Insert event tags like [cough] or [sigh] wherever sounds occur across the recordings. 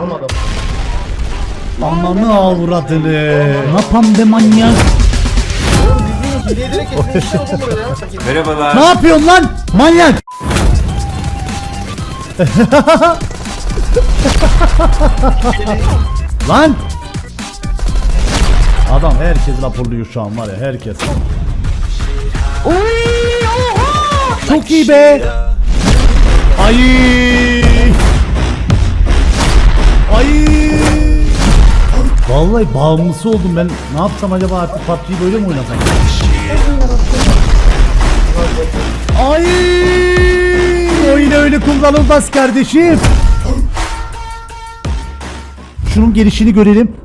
Sormadım. Ananı avradını. Napam be manyak. Merhabalar. Ne yapıyorsun lan? Manyak. lan. Adam herkes raporluyor şu an var ya herkes. Çok iyi be. Ay. Ay. Vallahi bağımlısı oldum ben. Ne yapsam acaba artık PUBG'yi böyle mi oynasam? Ay! Oyun öyle kullanılmaz kardeşim. Şunun gelişini görelim.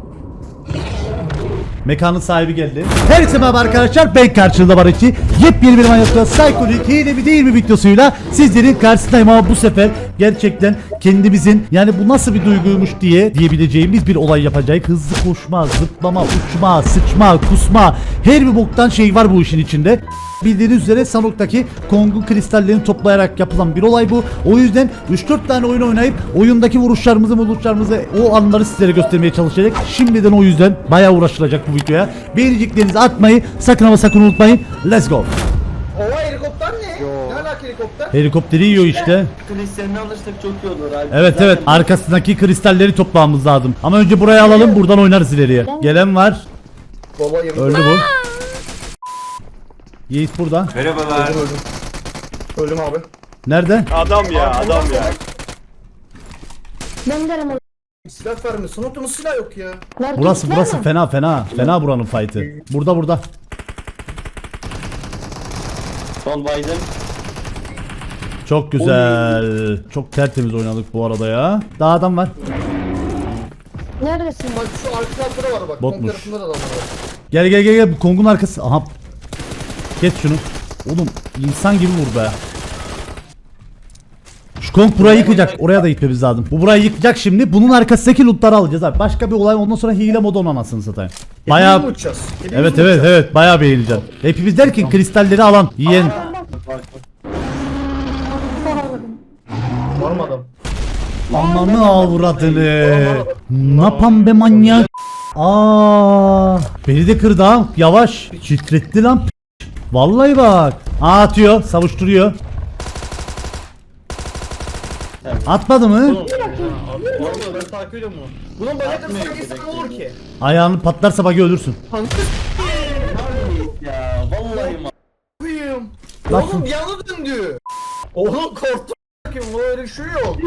Mekanın sahibi geldi. Herkese merhaba arkadaşlar. Ben karşınızda Barışçı. Yepyeni bir manyatta psikolojik hile mi değil mi videosuyla sizlerin karşısındayım ama bu sefer gerçekten kendimizin yani bu nasıl bir duyguymuş diye diyebileceğimiz bir olay yapacağız. Hızlı koşma, zıplama, uçma, sıçma, kusma her bir boktan şey var bu işin içinde. Bildiğiniz üzere Sanok'taki Kong'un kristallerini toplayarak yapılan bir olay bu. O yüzden 3-4 tane oyun oynayıp oyundaki vuruşlarımızı vuruşlarımızı o anları sizlere göstermeye çalışacak. Şimdiden o yüzden bayağı uğraşılacak bu videoya. Beğeniciklerinizi atmayı sakın ama sakın unutmayın. Let's go. Ova helikopter ne? Ne alaka helikopter? Helikopteri yiyor işte. Kristalini alırsak çok iyi olur abi. Evet evet arkasındaki kristalleri toplamamız lazım. Ama önce buraya alalım buradan oynarız ileriye. Gelen var. Baba yemin Öldü bu. Yiğit burada. Merhabalar. Öldüm öldüm. Öldüm abi. Nerede? Adam ya adam ya. Ben derim onu. Silah verme. Sanatımız silah yok ya. Ver Burası gittiler burası mi? fena fena. Fena buranın fight'ı. Burada burada. Son baydım. Çok güzel. Çok tertemiz oynadık bu arada ya. Daha adam var. Neredesin? Bak şu arka tarafta da var bak. Botmuş. Kong tarafında da adam var. Gel gel gel gel. Bu Kong'un arkası. Aha. Geç şunu. Oğlum insan gibi vur be. Kong burayı yıkacak. Oraya da gitmemiz lazım. Bu burayı yıkacak şimdi. Bunun arkasındaki lootları alacağız abi. Başka bir olay ondan sonra hile modu onun anasını satayım. Hepimiz mi Bayağı uçacağız? Hepimiz Evet mi evet uçacağız? evet bayağı beğeneceğim. Hepimiz derken kristalleri alan yiyen. Sormadım. Ananı avradını. Napam be manyak. Aa, beni de kırdı ha. Yavaş. Titretti lan. Vallahi bak. Aa, atıyor, savuşturuyor. Atmadı mı? Oğlum ben takip ediyorum bunu. Bunun bacakları sanki insan olur ki. Ayağını patlarsa bak ölürsün. Ya vallahi ma. Kıyım. Bak- Oğlum bir anda döndü. Oğlum korktum. Bu öyle bir şey yok.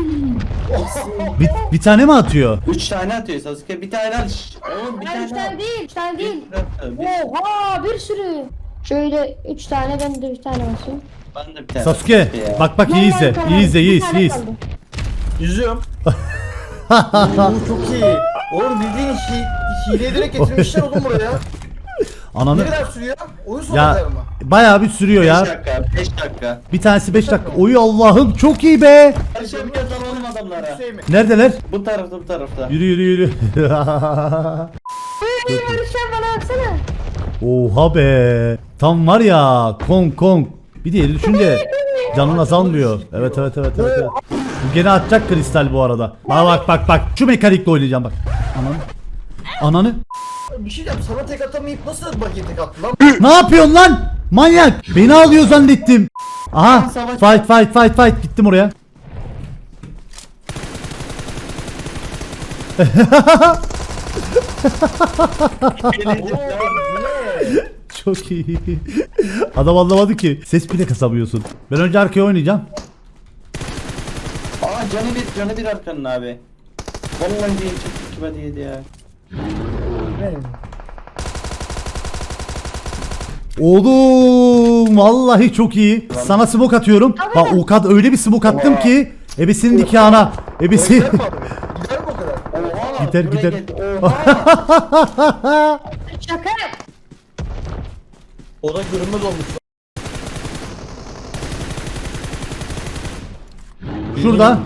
Bir, bir tane mi atıyor? Üç tane atıyor Sasuke bir tane al. Şşş, Oğlum bir Hayır üç tane tane al. değil. Üç tane değil. Bir- Oha bir sürü. Şöyle üç tane ben de bir tane olsun. Ben de bir tane. Sasuke ya. bak bak iyi izle. İyi izle iyi izle iyi izle. Yüzüyorum. [laughs] Oo, çok iyi. Oğlum bildiğin hi hile ederek getirmişler oğlum buraya. Ne Ananı. kadar sürüyor? Oyun sonu Ya mı? bayağı bir sürüyor Beş ya. dakika, beş dakika. Bir tanesi 5 dakika. Oy Allah'ım çok iyi be. Her şey bir kazanalım adamlara. Şey mi? Neredeler? Bu tarafta bu tarafta. Yürü yürü yürü. Uy Barış sen bana baksana. Oha be. Tam var ya Kong Kong. Bir diğeri düşünce canın azalmıyor. Evet evet evet evet. evet. Bu gene atacak kristal bu arada. Bak bak bak bak. Şu mekanikle oynayacağım bak. Ananı. Ananı. Bir şey diyeceğim sana tek atamayıp nasıl bakayım tek attı lan? Ne yapıyorsun lan? Manyak. Beni alıyor zannettim. Aha. Fight fight fight fight. Gittim oraya. Bu ne? [laughs] Çok iyi. Adam anlamadı ki. Ses bile kasamıyorsun. Ben önce arkaya oynayacağım. Aa canı bir, canı bir arkanın abi. Vallahi değil çok kime değildi ya. Oğlum vallahi çok iyi. Sana smoke atıyorum. Bak o kadar öyle bir smoke attım ki ebesinin nikahına. Ebesi. Gider mi abi? Gider mi o kadar? Oha, Gider, buraya gider. geldi. Oha. [laughs] O da görünmez olmuş. Şurada.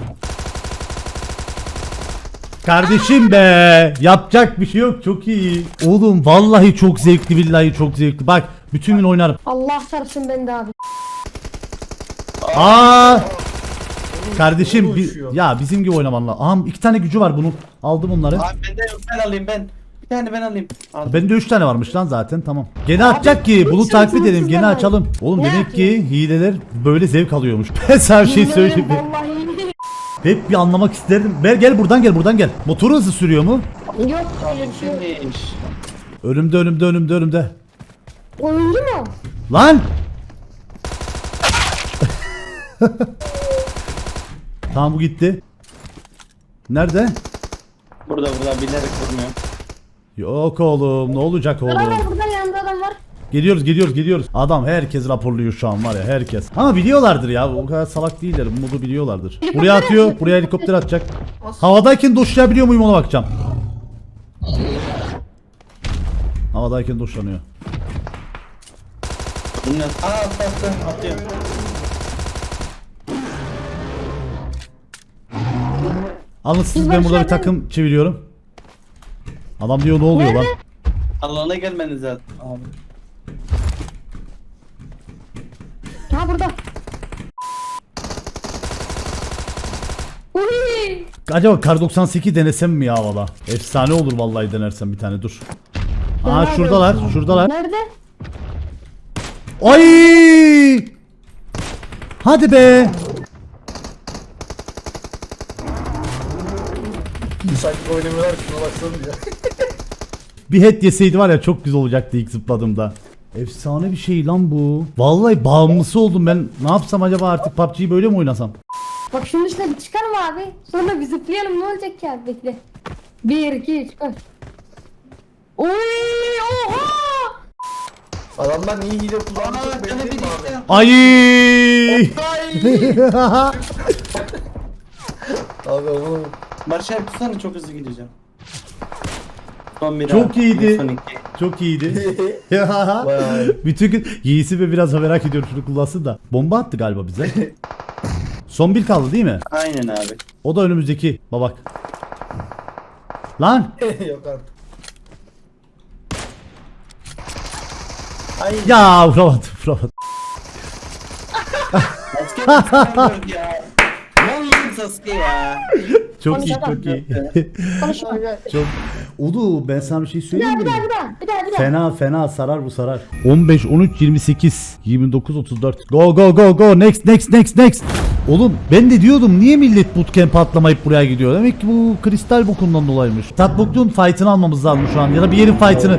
Kardeşim be. Yapacak bir şey yok. Çok iyi. Oğlum vallahi çok zevkli billahi çok zevkli. Bak bütün gün oynarım. Allah sarısın ben de abi. Aa! Kardeşim bi- ya bizim gibi oynaman lazım. Aha iki tane gücü var bunun. Aldım onları. Abi bende yok ben alayım ben. Bir tane ben alayım. Al. Bende 3 tane varmış lan zaten tamam. Gene atacak ki bunu takip edelim gene açalım. Oğlum Ne demek ki hileler böyle zevk alıyormuş. [laughs] Ben sana bir şey söyleyeyim mi? Vallahi. [laughs] Hep bir anlamak isterdim. Ver gel buradan gel buradan gel. Motoru hızlı sürüyor mu? Yok öyle bir şey. yok. Kimmiş? Önümde önümde önümde önümde. Oyuncu mu? Lan! [laughs] tamam bu gitti. Nerede? Burada burada bilerek vurmuyor. Yok oğlum ne olacak Adam oğlum? var burada yanında adam var. Geliyoruz geliyoruz geliyoruz. Adam herkes raporluyor şu an var ya herkes. Ama biliyorlardır ya o kadar salak değiller. Umudu biliyorlardır. Buraya atıyor. Buraya helikopter atacak. Havadayken doşlayabiliyor muyum ona bakacağım. Havadayken doşlanıyor. Bunun Aa. Alın siz ben burada bir takım çeviriyorum. Adam diyor ne oluyor lan? Allah'ına gelmeniz lazım. Abi. Ha burada. Uy. Acaba kar 98 denesem mi ya valla? Efsane olur vallahi denersem bir tane dur. Aa Dener şuradalar şuradalar. Nerede? Ay! Hadi be. Sanki oynamıyorlar şuna baksana diye. [laughs] Bir head yeseydi var ya çok güzel olacaktı ilk zıpladığımda. Efsane bir şey lan bu. Vallahi bağımlısı oldum ben. Ne yapsam acaba artık PUBG'yi böyle mi oynasam? Bak şunun üstüne bir çıkalım abi. Sonra bir zıplayalım ne olacak ki abi bekle. 1 2 3 koş. Oy oha! Adamlar niye hile kullanacak canı bir gitti. Ay! [laughs] [laughs] Abi oğlum. Barış abi tutsana çok hızlı gideceğim. Son bir Çok abi. iyiydi. Son iki. Çok iyiydi. Vay. [laughs] [laughs] Bütün gün Yiğis'i ve biraz merak ediyorum şunu kullansın da. Bomba attı galiba bize. [laughs] Son bir kaldı değil mi? Aynen abi. O da önümüzdeki babak. Lan Yok artık. Ay ya vuramadım vuramadım. Sasuke ya. Oldu Sasuke ya? Çok iyi çok iyi. Konuşma. çok... Ulu ben sana bir şey söyleyeyim daha bir mi? daha bir daha bir daha bir daha. Fena fena sarar bu sarar. 15 13 28 29 34. Go go go go next next next next. Oğlum ben de diyordum niye millet bootcamp atlamayıp buraya gidiyor? Demek ki bu kristal bokundan dolayıymış. Tatbukluğun fight'ını almamız lazım şu an ya da bir yerin fight'ını.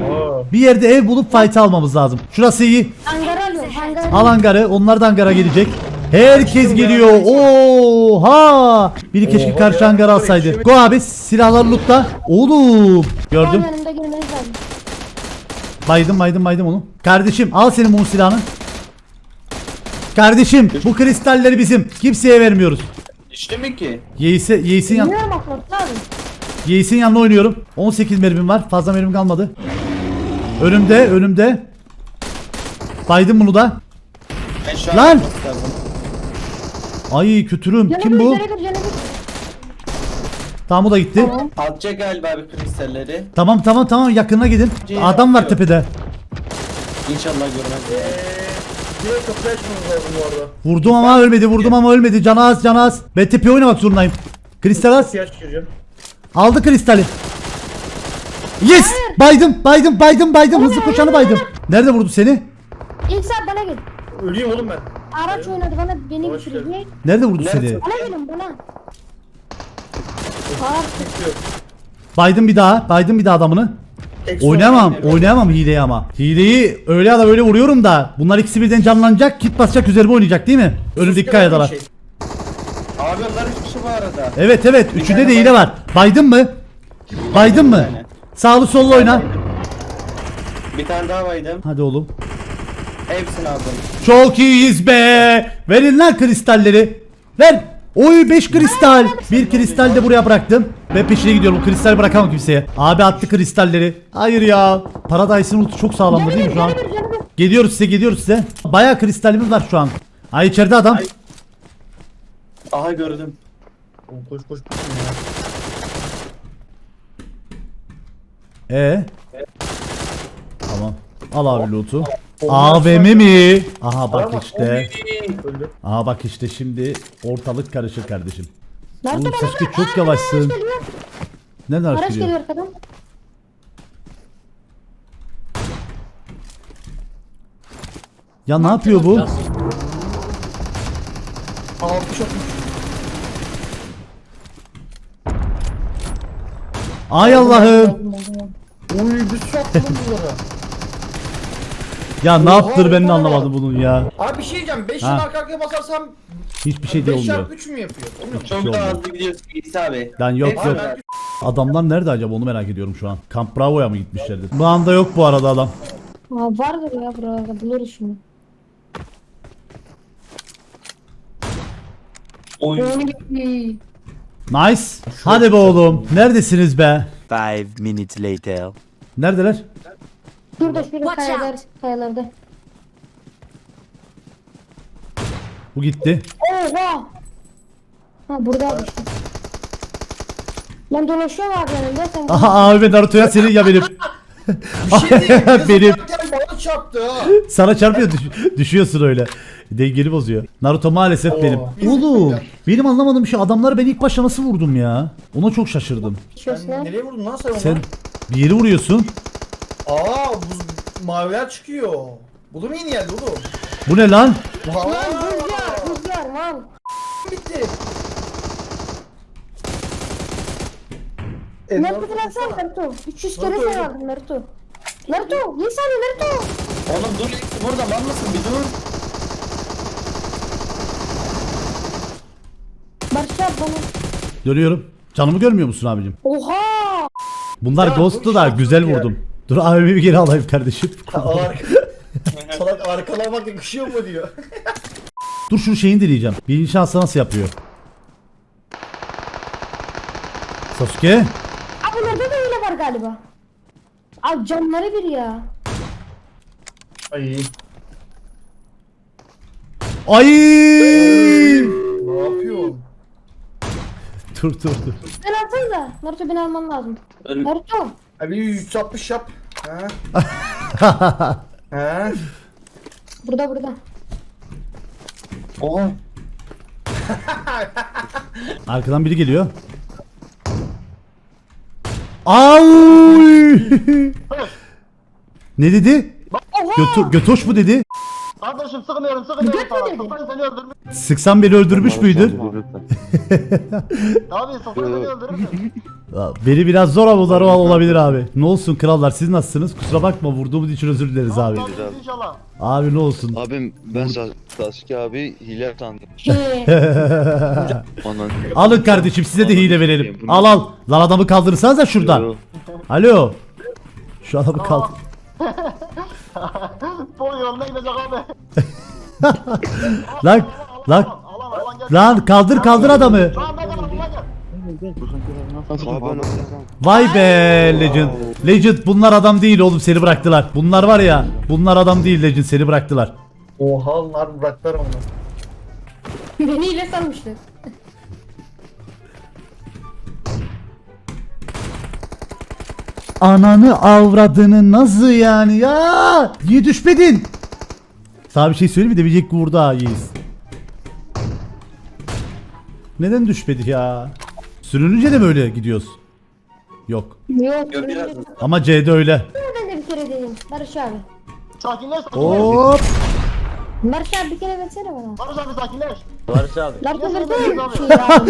Bir yerde ev bulup fight almamız lazım. Şurası iyi. Hangar alıyorum hangar. Al hangarı. Onlar da hangara gelecek. Herkes geliyor. Oha! Biri keşke Oha karşı ya. hangarı alsaydı. Go abi silahlar lootla. Oğlum. Gördüm. Lazım. Baydım baydım baydım onu. Kardeşim al senin bunun silahını. Kardeşim bu kristalleri bizim. Kimseye vermiyoruz. Düştü mü ki? Yeis'e Yeis'in yan Bilmiyorum abi. Yeis'in yanına oynuyorum. 18 mermim var. Fazla mermim kalmadı. Önümde, önümde. Baydım bunu da. Ben şu an Lan! lazım. Ay kötürüm. Kim bu? bir. Tamam o da gitti. Tamam. Atacak galiba bir kristalleri. Tamam tamam tamam yakına gidin. Adam var tepede. İnşallah görmez. Direkt kapıyı açmamız lazım bu arada. Vurdum ama ölmedi. Vurdum ama ölmedi. Canı az canı az. Ben tepeye oynamak zorundayım. Kristal az. Aldı kristali. Yes! Baydım, baydım, baydım, baydım. Hızlı koşanı baydım. Nerede vurdu seni? İlk saat bana gel. Öleyim oğlum ben. Araç oynadı bana beni Hoş. Niye? Nerede vurdu seni? Bana gelin bana. Artık. Baydım bir daha. Baydım bir daha adamını. Oynayamam. oynayayım. Oynayamam hileyi ama. Hileyi öyle ya da böyle vuruyorum da. Bunlar ikisi birden canlanacak. Kit basacak üzerime oynayacak değil mi? Önümdeki kayadalar. Şey. Abi onlar üç kişi bu arada. Evet evet. Üçünde de hile var. Baydın mı? Baydın mı? tane. Sağlı sollu oyna. Bir tane daha baydım. Hadi oğlum. Hepsini aldım. Çok iyiyiz be. Verin lan kristalleri. Ver. Oy 5 kristal. Bir kristal de buraya bıraktım. Ve peşine gidiyorum. Kristal bırakamam kimseye. Abi attı kristalleri. Hayır ya. Paradise'ın ulti çok sağlamdı değil mi şu an? Geliyoruz size geliyoruz size. Bayağı kristalimiz var şu an. Ay içeride adam. Ay. Aha gördüm. Oğlum Koş koş koş. ya. Ee? Tamam. Al abi loot'u. AVM mi? Aha bak işte. Öldü. Aa bak işte şimdi ortalık karışır kardeşim. Nerede Oğlum ben? Sasuke çok yavaşsın. Nereden Araç geliyor geliyor? arkadan. Ya ne yapıyor bu? Altı çok. Ay Allah'ım. Uy biz çok bunlara. Ya ne Oha, yaptır ben de oha. anlamadım bunun ya. Abi bir şey diyeceğim. 5 Ha. yıl arka arkaya basarsam Hiçbir şey de 5 olmuyor. çarpı 3 mü yapıyor? Olmuyor mu? şey Çok daha hızlı gidiyorsun İsa abi. Lan yok yok. Adamlar nerede acaba onu merak ediyorum şu an. Camp Bravo'ya mı gitmişlerdi? Bu anda yok bu arada adam. Aa, vardır ya buralarda buluruz. Onu gitti. Nice. Hadi be oğlum. Neredesiniz be? Five minutes later. Neredeler? Şurada şurada kayalar, kayalarda. Bu gitti. Oha! Ha burada işte. Ben dolaşıyorum abi önümde sen. Aha abi Naruto'ya senin ya [laughs] [laughs] benim. Bir şey diyeyim. Benim. Benim. Bana çarptı ha. Sana çarpıyor düş- düşüyorsun öyle. Dengeni bozuyor. Naruto maalesef Oo. benim. Oğlum benim anlamadığım şey adamları ben ilk başta nasıl vurdum ya? Ona çok şaşırdım. Ha. Sen nereye vurdun lan sen onu? Sen bir yeri vuruyorsun. Aa buz maviler çıkıyor. Bu da mı yeni geldi oğlum? Bu ne lan? Vaa. Lan rüzgar, rüzgar lan. bitti. E, Naruto sen Naruto. 300 kere Naruto sen öldü. aldın Naruto. Naruto, niye saniye Naruto? Oğlum dur burada lan mısın bir dur. Barış abi bana. Görüyorum. Canımı görmüyor musun abicim? Oha! Bunlar Ya, Ghost'tu bu da şans güzel ya. vurdum. Dur abimi bir geri alayım kardeşim. [laughs] Arka... [laughs] Salak arkalamak yakışıyor mu diyor. [laughs] Dur şu şeyini deneyeceğim. Birinci şansı nasıl yapıyor? Sasuke. Abi bunlarda da hile var galiba. Abi canları bir ya. Ay Ay! ne yapıyorsun? Dur dur dur. Ben atayım da. Naruto beni alman lazım. Öl- Naruto. Abi 160 yap. Ha? ha? Burada burada. Oha. Arkadan biri geliyor. Ay! [laughs] ne dedi? Götü, götoş mu dedi? Kardeşim sıkmıyorum sıkmıyorum sana. Sıkmayın seni öldürmüş. Sıksan beni öldürmüş müydün? [laughs] Abi sıkmayın seni öldürmüş. Beni biraz zor avluları olabilir abi. Ne olsun krallar siz nasılsınız? Kusura bakma vurduğumuz için özür dileriz abi. Abi inşallah. Abi ne olsun. Abim ben Sa- Sasuke abi hile sandım. Anan. [laughs] Alın kardeşim size de hile verelim. Al al. Lan adamı kaldırırsanıza şuradan. Alo. Şu adamı kaldır. [laughs] [laughs] Pol yoluna gidecek abi. Lan lan Alan alan gel. lan kaldır kaldır adamı. Vay be Legend. Legend bunlar adam değil oğlum seni bıraktılar. Bunlar var ya bunlar adam değil Legend seni bıraktılar. Oha onlar bıraktılar onu. Beni hile sanmışlar. Ananı avradını nasıl yani ya? Niye düşmedin? Sana bir şey söyleyeyim mi? Demeyecek ha Yiğiz. Neden düşmedi ya? Sürününce de mi öyle gidiyoruz? Yok. Yok. Yok biraz hızlı. Ama C'de öyle. Ben de bir kere dedim. Barış abi. Sakinleş sakinleş. Hop. Barış abi bir kere versene bana. Barış abi sakinleş. Naruto Yes, versene. yes, Şey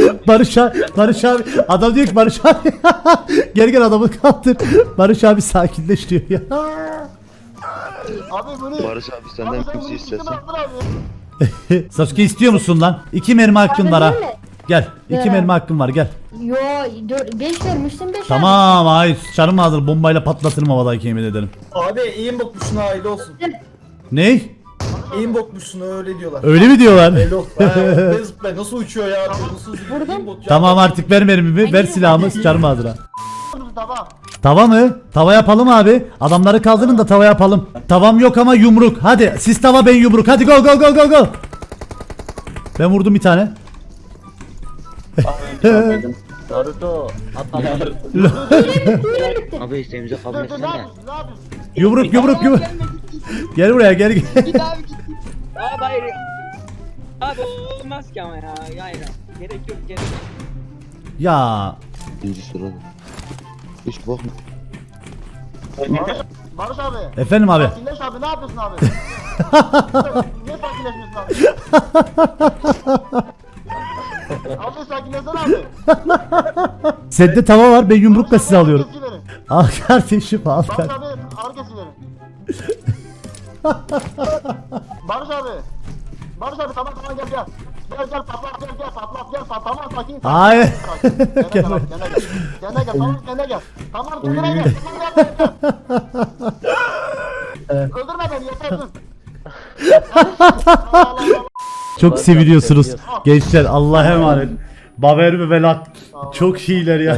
ya. Barış abi, Barış abi. Adam diyor ki Barış abi. [laughs] gel gel adamı kaldır. Barış abi sakinleş diyor ya. [laughs] Abi bunu. Barış abi Abi senden sen kimse istesin. abi. [laughs] Sasuke istiyor musun lan? İki mermi hakkın var ha. Abi. Gel. iki Ya. mermi hakkın var gel. Yo 5 vermiştin 5 Tamam hayır. Canım ağzını bombayla patlatırım havadayken yemin ederim. Abi iyi bokmuşsun aile olsun. Ney? İyi bokmuşsun öyle diyorlar. Öyle mi diyorlar? Öyle olsun. Ha, be zıpla nasıl uçuyor ya? Nasıl Vurdum. bot ya? Tamam artık ver mermimi. Ver silahımı. Canım ağzına. Tamam. Tava mı? Tava yapalım abi. Adamları kaldırın da tava yapalım. Tavam yok ama yumruk. Hadi siz tava ben yumruk. Hadi go go go go go. Ben vurdum bir tane. Çarpmadım. Abi isteğimizi kabul etsene. Yumruk yumruk yumruk. Gel buraya gel gel. Abi olmaz ki ama ya. Yani gerek yok gerek yok. Ya İyi sırada. Hiç bakma. Barış, Barış abi. efendim abi. Sakinleş abi ne yapıyorsun abi? [laughs] Niye sakinleşmiyorsun abi? [laughs] abi sakinleşsene abi. Sende tava var ben yumrukla sizi alıyorum. Ağır kesici verin. Al kardeşim al Barış kardeşim. abi ağır kesici verin. [laughs] Barış abi. Barış abi tamam tamam gel gel. Gel gel patlat gel gel patlat gel patlat tamam sakin. Hayır. Kendine gel abi, kendine gel. Tamam kendine gel. Tamam kendine gel. Tamam gel gel. Öldürme beni yeter dur. Çok seviliyorsunuz gençler Allah'a emanet. Baver ve Velat çok iyiler ya.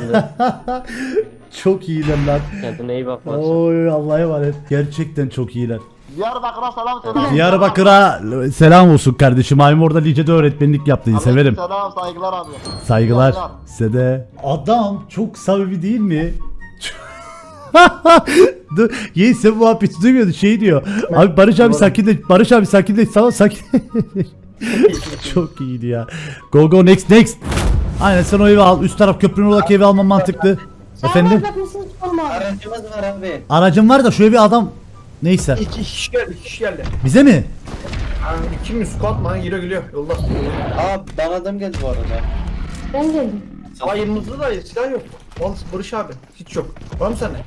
çok iyiler lan. Kendine iyi bak Oy Allah'a emanet. Gerçekten çok iyiler. Diyarbakır'a selam söyle. [laughs] Diyarbakır'a selam olsun kardeşim. Ayım orada Lice'de öğretmenlik yaptı. Severim. Selam saygılar abi. Saygılar Saygılar. size de. Adam çok samimi değil mi? [laughs] Dur, Yiğit sen bu muhabbeti duymuyordu şey diyor. Abi Barış abi sakinleş. Barış abi sakinleş. Tamam sakin. [laughs] çok iyiydi ya. Go go next next. Aynen sen o evi al. Üst taraf köprünün oradaki evi alman mantıklı. Efendim? Aracımız var abi. Aracım var da şu evi adam Neyse. İki kişi geldi, iki kişi geldi. Bize mi? Yani iki mi squat mı? Geliyor geliyor. Yolda. Aa bana adam geldi bu arada. Ben geldim. Ayımızda da silah yok. Vallahi Barış abi. Hiç yok. Var mı sende?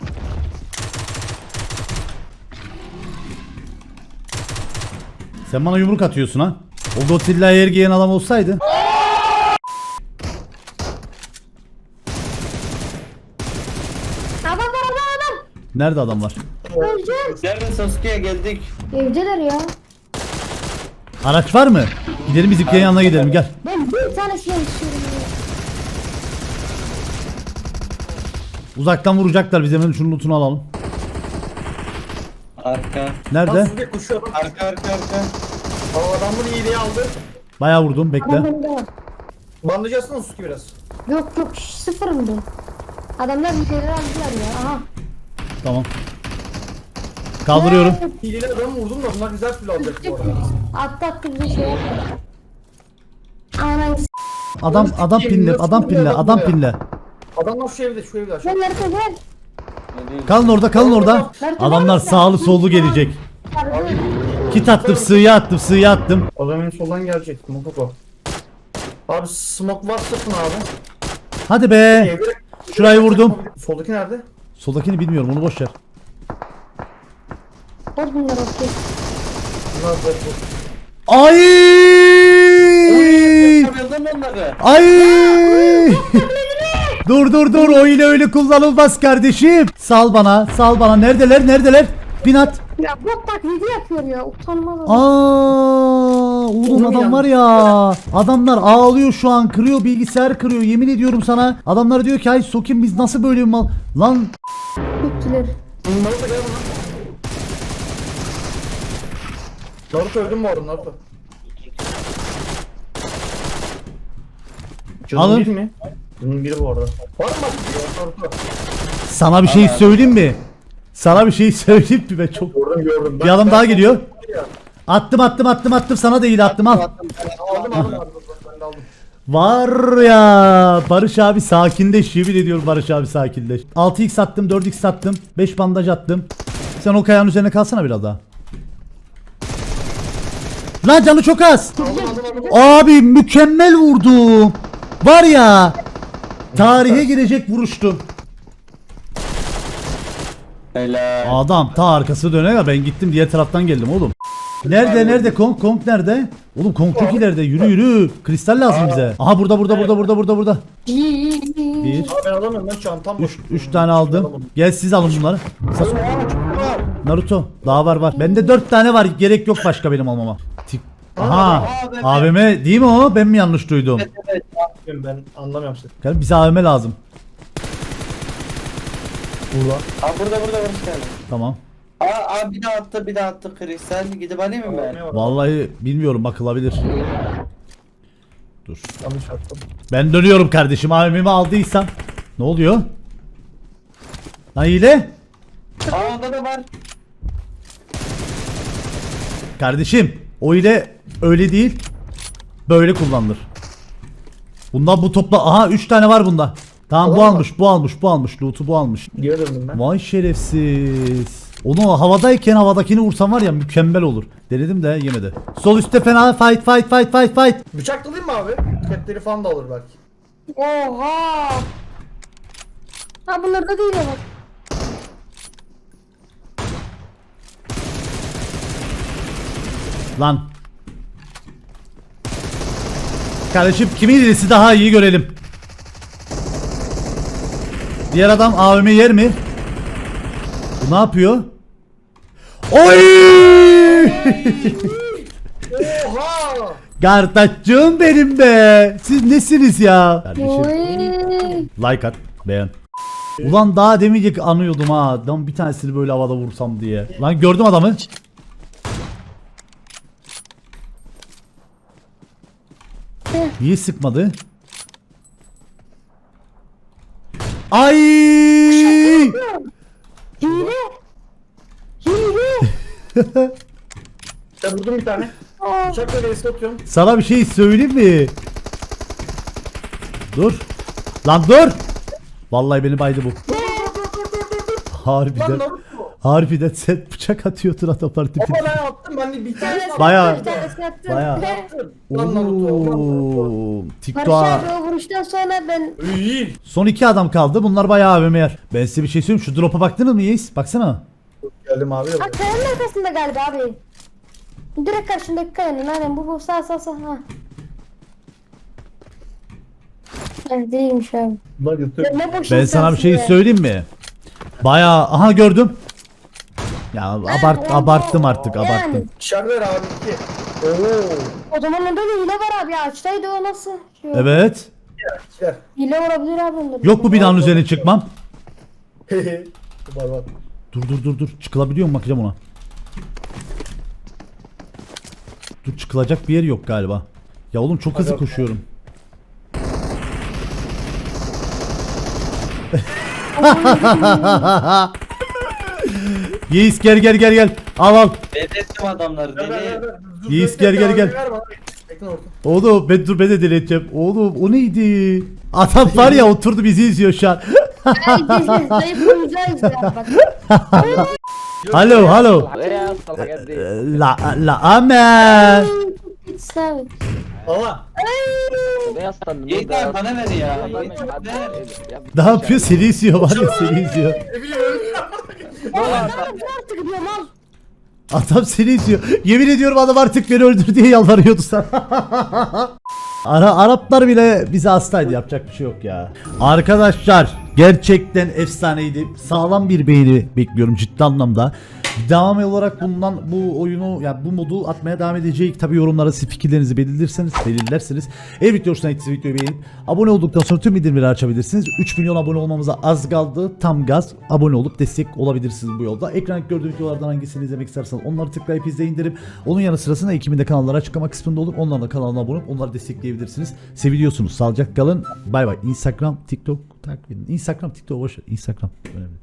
Sen bana yumruk atıyorsun ha. O Godzilla'yı yer giyen adam olsaydı. Adam var adam adam. Nerede adam var? Öleceğiz. Nerede Sasuke'ye geldik? Evdeler ya. Araç var mı? Gidelim bizimkilerin yanına gidelim gel. Ben bir tane şey istiyorum ya. Uzaktan vuracaklar biz hemen şunun lootunu alalım. Arka. Nerede? Arka arka arka. Aa, adam bunu iyiliği aldı. Bayağı vurdum bekle. Bende var. Bandaj atsana Suzuki biraz. Yok yok sıfırım ben. Adamlar yukarı aldılar ya. Aha. Tamam. Kaldırıyorum. Hileli adamı vurdum da bunlar güzel fil alacak bu arada. Attı attı bize şey. Anam. Adam adam pinle adam pinle adam pinle. Adamlar şu evde şu evde aşağı. Gel nerede gel. Kalın orada kalın orada. Adamlar sağlı sollu gelecek. Kit attım sığıya attım sığıya attım. Adam en soldan gelecek. Smoke o. Abi smoke var sıkın abi. Hadi be. Şurayı vurdum. Soldaki nerede? Soldakini bilmiyorum onu boş ver. Boz bunları okey. Bunlar. Ay! Onları? Ay! dur dur dur o ile öyle kullanılmaz kardeşim. Sal bana sal bana neredeler neredeler? Binat. Ya bot taklidi yapıyor ya. Utanmaz adam. Aa, oğlum Onu adam var ya. Adamlar ağlıyor şu an. Kırıyor bilgisayar kırıyor. Yemin ediyorum sana. Adamlar diyor ki ay sokin biz nasıl böyle bir mal. Lan Bittiler. Naruto gel bana. Naruto öldün mü orada Naruto? Alın. bir mi? Biri bu arada. Var mı bak Naruto? sana bir şey söyleyeyim mi? Sana bir şey söyleyeyim mi? Ben çok Gördüm gördüm. bir adam daha geliyor. Attım attım attım attım sana değil attım al. Aldım aldım aldım. Ben de aldım. Var ya Barış abi sakinleş yemin ediyorum Barış abi sakinleş. 6x attım 4x attım 5 bandaj attım. Sen o kayanın üzerine kalsana biraz daha. Lan canı çok az. Abi mükemmel vurdum. Var ya tarihe girecek vuruştu. Helal. Adam ta arkası döne ya ben gittim diğer taraftan geldim oğlum. Nerede nerede Kong Kong nerede? Oğlum Kong çok ileride yürü yürü. Kristal lazım bize. Aha burada burada burada burada burada burada. Bir. Aa ben alamıyorum lan çantam boş. 3 3 tane aldım. Gel siz alın bunları. Naruto daha var var. Bende 4 tane var. Gerek yok başka benim almama. Tip. Aha. AVM değil mi o? Ben mi yanlış duydum? Evet ben anlamıyorum sizi. Kardeşim bize AVM lazım. Burada. Aa burada burada Barış geldi. Tamam. Aa, aa bir daha attı bir daha attı kristal. Gidip alayım mı ben? Vallahi bilmiyorum bakılabilir. Dur. Yanlış attım. Ben dönüyorum kardeşim. AVM'mi aldıysam. Ne oluyor? Lan hile. Aa onda da var. Kardeşim o ile öyle değil. Böyle kullanılır. Bundan bu topla aha 3 tane var bunda. Tamam bu almış, bu almış, bu almış. Loot'u bu almış. Diye döndüm ben. Vay şerefsiz. Onu havadayken havadakini vursam var ya mükemmel olur. Denedim de yemedi. Sol üstte fena fight fight fight fight fight. Bıçak dalayım mı abi? Ketleri falan da olur belki. Oha. Ha bunlar da değil ama. Lan. Kardeşim kimin ilisi daha iyi görelim. Diğer adam AVM yer mi? Bu ne yapıyor? Oy! Oha! Benim be. Siz nesiniz ya? Kardeşim. Like at, beğen. Ulan daha demeyecek anıyordum ha. Lan bir tanesini böyle havada vursam diye. Lan gördüm adamı. Niye sıkmadı? Ay! Hile. Hile. [laughs] Ya vurdum bir tane. Bıçakla reisi atıyorum. Sana bir şey söyleyeyim mi? Dur. Lan dur. Vallahi beni baydı bu. Lan Harbiden. Harbiden sen bıçak atıyordun adam tipi. Ama ben attım ben de bir tane attım. Bayağı- Bir tanesini attım. bayağı. Lan Naruto. Lan Naruto. Oo, Barış TikTok'a. abi o vuruştan sonra ben İyi. Son iki adam kaldı. Bunlar bayağı AVM yer. Ben size bir şey söyleyeyim. Şu drop'a baktınız mı Yiğiz? Baksana. Geldim abi. Ha kayanın arkasında galiba abi. Direkt karşındaki kayanın aynen bu bu sağ sağ sağ ha. Değilmiş abi. Bunlar yatıyor. Ya ne Ben sana bir şey ya. söyleyeyim mi? Bayağı aha gördüm. Ya abart abarttım artık abarttım. İçerideler abi iki. Oo. O zaman onda da hile var abi ağaçtaydı o nasıl? Şey, Evet. İçer. Hile olabilir abi onda. Yok bu binanın üzerine çıkmam. [laughs] Var var. Dur dur dur dur. Çıkılabiliyor mu bakacağım ona. Dur çıkılacak bir yer yok galiba. Ya oğlum çok hızlı koşuyorum. [laughs] Yiğis gel gel gel gel. Al al. Devlettim adamları Ver ver ver. deli. ver. Dur, Yiğis, bekle, gel, gel, gel. ver bana. Bekle orta. Oğlum ben dur ben de delireceğim. Oğlum o neydi? Adam var ya oturdu bizi izliyor şu an. Ay biz zayıf oyuncağız ya bak. Alo alo. La la amen. Git abi. Allah. Yeter bana ver ya. Yeter ver. Ne yapıyor? Seni izliyor var ya seni izliyor. Ne bileyim. Adam seni izliyor. Yemin ediyorum adam artık beni öldür diye yalvarıyordu sana. [laughs] Ara Araplar bile bize hastaydı yapacak bir şey yok ya. Arkadaşlar gerçekten efsaneydi. Sağlam bir beğeni bekliyorum ciddi anlamda. Devam olarak bundan bu oyunu yani bu modu atmaya devam edecek. Tabi yorumlara siz fikirlerinizi belirlerseniz belirlerseniz. Eğer video hoşuna gittiyse videoyu beğenip abone olduktan sonra tüm bildirimleri açabilirsiniz. 3 milyon abone olmamıza az kaldı. Tam gaz abone olup destek olabilirsiniz bu yolda. Ekranda gördüğünüz videolardan hangisini izlemek isterseniz onları tıklayıp izleyin derim. Onun yanı sırasında ekibinde kanalları açıklama kısmında olur. Onların kanalına abone olup onları destekleyebilirsiniz. Seviliyorsunuz. Sağlıcakla kalın. Bay bay. Instagram, TikTok takip edin. Instagram, TikTok boş. Instagram önemli.